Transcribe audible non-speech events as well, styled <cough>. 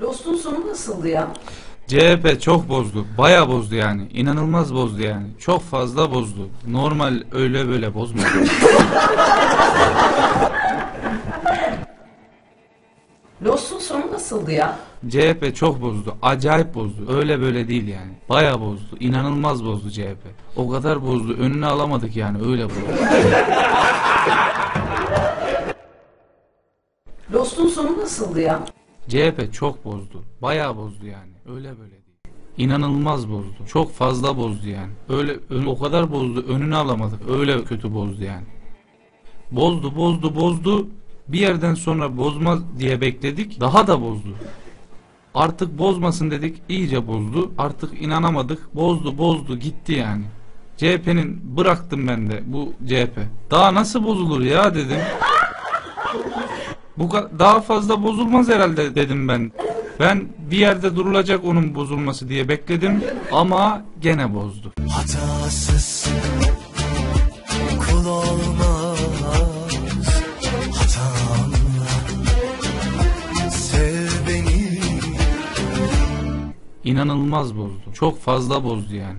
Lost'un sonu nasıldı ya? CHP çok bozdu. Baya bozdu yani. İnanılmaz bozdu yani. Çok fazla bozdu. Normal öyle böyle bozmadı. <laughs> Lost'un sonu nasıldı ya? CHP çok bozdu. Acayip bozdu. Öyle böyle değil yani. Baya bozdu. İnanılmaz bozdu CHP. O kadar bozdu. Önünü alamadık yani. Öyle bozdu. Lost'un sonu nasıldı ya? CHP çok bozdu. Baya bozdu yani. Öyle böyle değil. İnanılmaz bozdu. Çok fazla bozdu yani. Öyle o kadar bozdu. Önünü alamadık. Öyle kötü bozdu yani. Bozdu, bozdu, bozdu. Bir yerden sonra bozmaz diye bekledik. Daha da bozdu. Artık bozmasın dedik. iyice bozdu. Artık inanamadık. Bozdu, bozdu, gitti yani. CHP'nin bıraktım ben de bu CHP. Daha nasıl bozulur ya dedim. Bu daha fazla bozulmaz herhalde dedim ben. Ben bir yerde durulacak onun bozulması diye bekledim ama gene bozdu. Hatasız kul olmaz Hatanla sev beni İnanılmaz bozdu. Çok fazla bozdu yani.